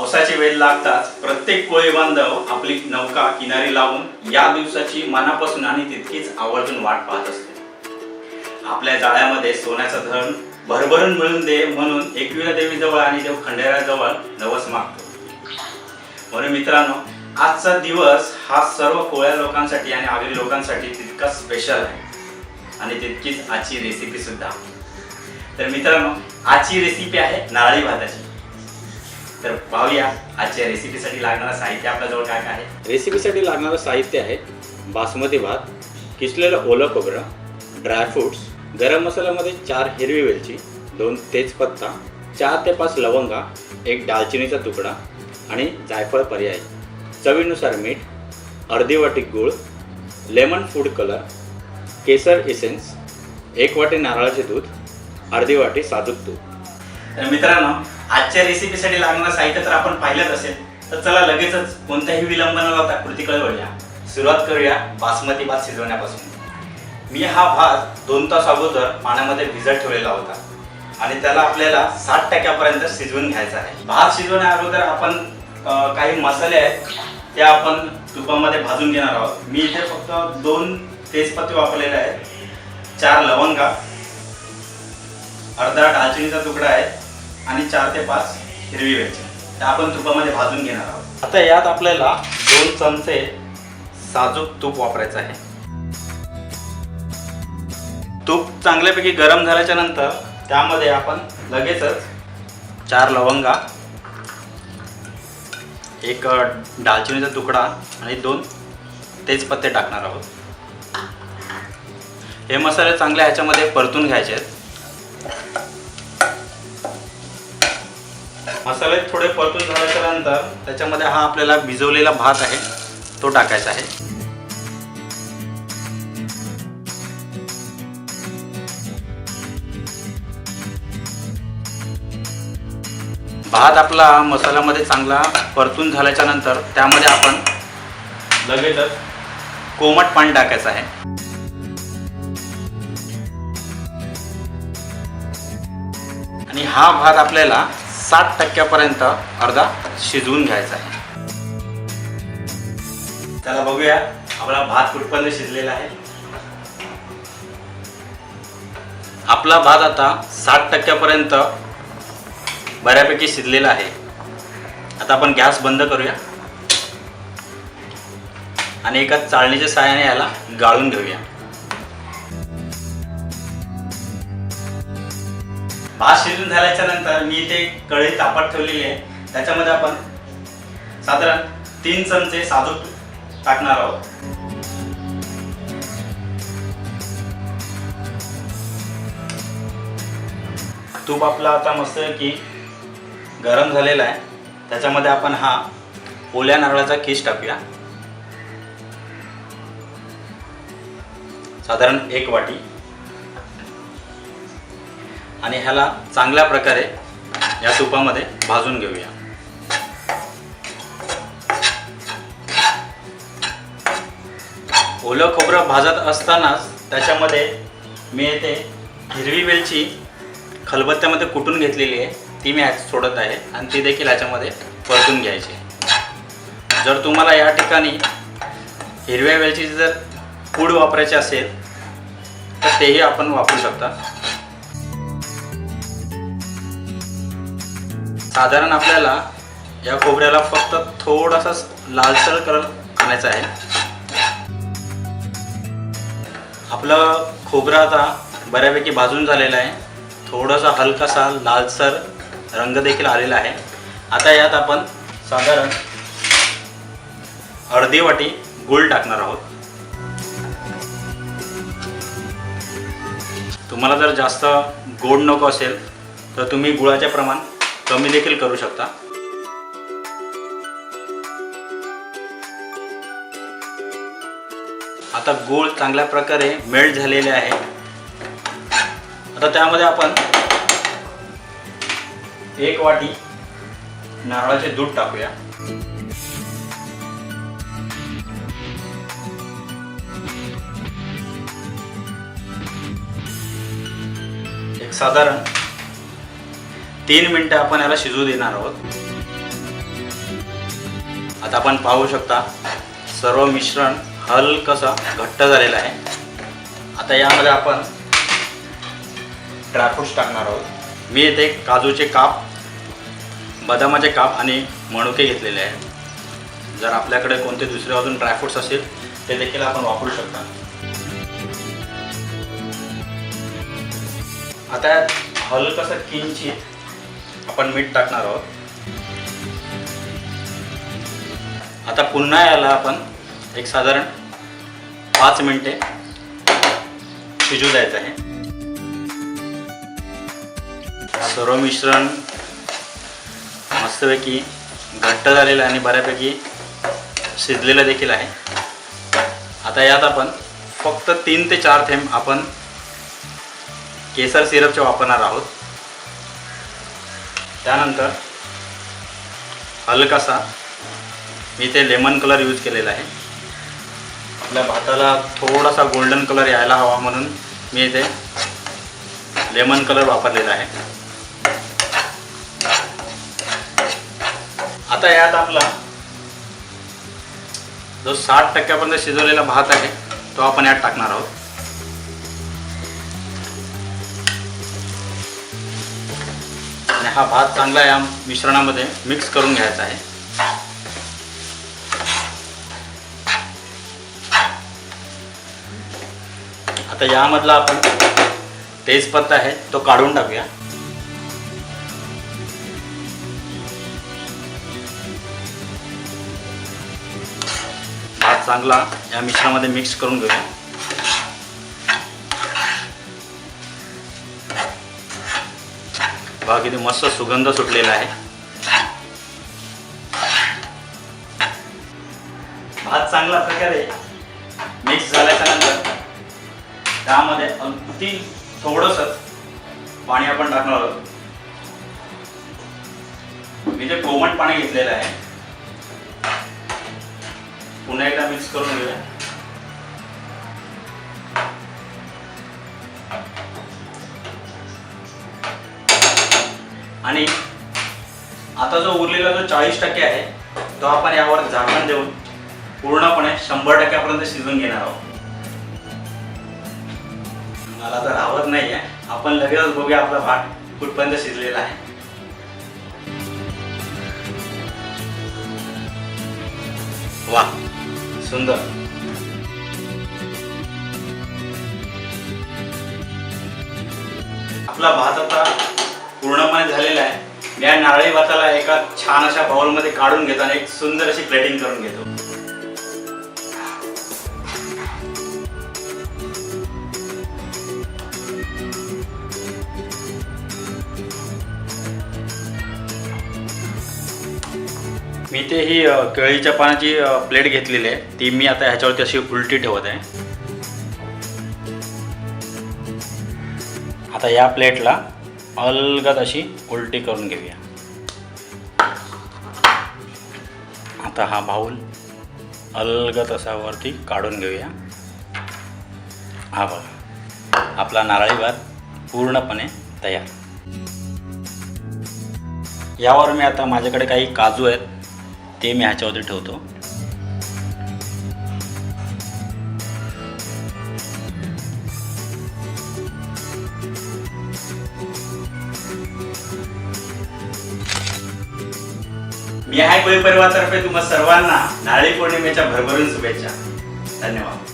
पावसाचे वेळ लागताच प्रत्येक कोळी बांधव आपली नौका किनारी लावून या दिवसाची मनापासून आणि तितकीच आवर्जून वाट पाहत असते. आपल्या जाळ्यामध्ये सोन्याचं धन भरभरून मिळून दे म्हणून एकविरा देवीजवळ आणि देव खंडेराजवळ नवस मागतो. म्हणून मित्रांनो आजचा दिवस हा सर्व कोळ्या लोकांसाठी आणि आगरी लोकांसाठी तितका स्पेशल आहे. आणि तितकीच आजची रेसिपी सुद्धा. तर मित्रांनो आजची रेसिपी आहे नारळी भाताची. तर पाहूया आजच्या रेसिपीसाठी लागणारं साहित्य आपल्याजवळ काय काय आहे? रेसिपीसाठी लागणारं साहित्य आहे बासमती भात किसलेलं ओलं खोबरं ड्रायफ्रुट्स गरम मसाल्यामध्ये चार हिरवी वेलची दोन तेजपत्ता चार ते पाच लवंगा एक दालचिनीचा तुकडा आणि जायफळ पर्याय. चवीनुसार मीठ अर्धी वाटी गूळ लेमन फूड कलर केसर इसेन्स एक वाटी नारळाचे दूध अर्धी वाटी साजूक तूप. तर मित्रांनो आजच्या रेसिपीसाठी लागणारं साहित्य तर आपण पाहिलंच असेल. तर चला लगेचच कोणत्याही विलंब न लावता कृतीकडे वळूया. सुरुवात करूया बासमती भात शिजवण्यापासून. मी हा भात दोन तास अगोदर पाण्यामध्ये भिजत ठेवलेला होता. आणि त्याला आपल्याला साठ टक्क्यापर्यंत शिजवून घ्यायचा आहे. भात शिजवण्या अगोदर आपण काही मसाले आहेत ते आपण तुपामध्ये भाजून घेणार आहोत. मी इथे फक्त दोन तेजपत्ते वापरलेले आहेत. चार लवंगा अर्धा दालचिनीचा तुकडा आहे. आणि चार ते पाच हिरवी वेलची. त्या आपण तुपामध्ये भाजून घेणार आहोत. आता यात आपल्याला दोन चमचे साजूक तूप वापरायचं आहे. तूप चांगल्यापैकी गरम झाल्याच्यानंतर त्यामध्ये आपण लगेचच चार लवंगा एक दालचिनीचा तुकडा आणि दोन तेजपत्ते टाकणार आहोत. हे मसाले चांगले ह्याच्यामध्ये परतून घ्यायचे आहेत मसाले थोडे परतून झाल्याच्यानंतर त्याच्यामध्ये हा आपल्याला भिजवलेला भात आहे तो टाकायचा आहे. भात आपला मसाल्यामध्ये चांगला परतून झाल्याच्यानंतर त्यामध्ये आपण लगेचच कोमट पाणी टाकायचं आहे. आणि हा भात आपल्याला सात टक्क्यापर्यंत अर्धा शिजवून घ्यायचा आहे. त्याला बघूया आपला भात कुठपर्यंत शिजलेला आहे. आपला भात आता साठ टक्क्यापर्यंत बऱ्यापैकी शिजलेला आहे. आता आपण गॅस बंद करूया. आणि एका चाळणीच्या सहाय्याने याला गाळून घेऊया. भात शिजून झाल्याच्यानंतर मी इथे कढई तापत ठेवलेली आहे. त्याच्यामध्ये आपण साधारण तीन चमचे साजूक टाकणार आहोत. तूप आपला आता मस्त की गरम झालेला आहे. त्याच्यामध्ये आपण हा ओल्या नारळाचा खीस टाकूया. साधारण एक वाटी. आणि ह्याला चांगल्या प्रकारे या तुपामध्ये भाजून घेऊया. ओलं खोबरं भाजत असतानाच त्याच्यामध्ये मी येथे हिरवी वेलची खलबत्त्यामध्ये कुटून घेतलेली आहे. ती मी ह्यात सोडत आहे आणि ती देखील ह्याच्यामध्ये परतून घ्यायची जर तुम्हाला या ठिकाणी हिरव्या वेलची जर पूड वापरायची असेल तर तेही आपण वापरू शकता. साधारण आपल्याला या खोबऱ्याला फक्त थोडासा लालसर कलर आणायचा आहे. आपलं खोबरं आता बऱ्यापैकी भाजून झालेलं आहे. थोडासा हलकासा लालसर रंग देखील आलेला आहे. आता यात आपण साधारण अर्धी वाटी गुळ टाकणार आहोत. तुम्हाला जर जास्त गोड नको असेल तर तुम्ही गुळाचे प्रमाण कमी देखील करू शकता. आता गूळ चांगल्या प्रकारे मेल्ट झालेले आहे. आता त्यामध्ये आपण एक वाटी नारळाचे दूध टाकूया. एक साधारण तीन मिनटं आपण याला शिजू देणार आहोत. आता आपण पाहू शकता सर्व मिश्रण हलकसं घट्ट झालेलं आहे. आता यामध्ये आपण ड्रायफ्रूट्स टाकणार आहोत. मी येथे काजूचे काप बदामाचे काप आणि मणुके घेतलेले आहेत. जर आपल्याकडे कोणते दुसरे अजून ड्रायफ्रूट्स असेल ते देखील आपण वापरू शकता. आता यात हलकसं किंचित आपण मीठ टाकणार आहोत. आता पुन्हा याला आपण एक साधारण पाच मिनिटे शिजू द्यायचं आहे. सर्व मिश्रण मस्तपैकी घट्ट झालेलं आणि बऱ्यापैकी शिजलेलं देखील आहे. आता यात आपण फक्त तीन ते चार थेंब आपण केसर सिरपचे वापरणार आहोत. त्यानंतर हलकासा मी ते लेमन कलर यूज केलेला आहे. आपल्या भाताला थोडासा गोल्डन कलर यायला हवा म्हणून मी इथे लेमन कलर वापरलेला आहे. आता यात आपला जो साठ टक्क्यापर्यंत शिजवलेला भात आहे तो आपण यात टाकणार आहोत. आणि हा भात चांगला या मिश्रणामध्ये मिक्स करून घ्यायचा आहे. आता यामधला आपण तेजपत्ता आहे तो काढून टाकूया. भात चांगला या मिश्रणामध्ये मिक्स करून घेऊया. पहा किती मस्त सुगंध सुटलेला आहे. भात चांगला प्रकारे मिक्स झाल्याच्यानंतर त्यामध्ये अगदी थोडंसं पाणी आपण टाकणार आहोत. मी ते कोमट पाणी घेतलेलं आहे पुन्हा एकदा मिक्स करून घेऊया. आणि आता जो उरलेला जो चाळीस टक्के आहे तो आपण यावर झाकण देऊन पूर्णपणे शंभर टक्क्यापर्यंत शिजवून घेणार आहोत. मला तर आवडत नाही आहे आपण लगेचच बघूया आपला भात कुठपर्यंत शिजलेला आहे. वा सुंदर. आपला भात आता पूर्णपणे झालेला आहे. या नारळी भाताला एका छान अशा बाउलमध्ये काढून घेतो आणि एक सुंदर अशी प्लेटिंग करून घेतो. मी ते ही केळीच्या पानाची प्लेट घेतलेली आहे. ती मी आता ह्याच्यावरती अशी उलटी ठेवत आहे. आता या प्लेटला अलगद अशी उलटी करून घेऊया. आता हा बाऊल अलगद असा वरती काढून घेऊया. हा बघा आपला नारळी भात पूर्णपणे तयार. यावर मी आता माझ्याकडे काही काजू आहेत ते मी ह्याच्यावरती ठेवतो. मी आहे परिवारातर्फे तुम्हा सर्वांना नारळी पौर्णिमेच्या भरभरून शुभेच्छा. धन्यवाद.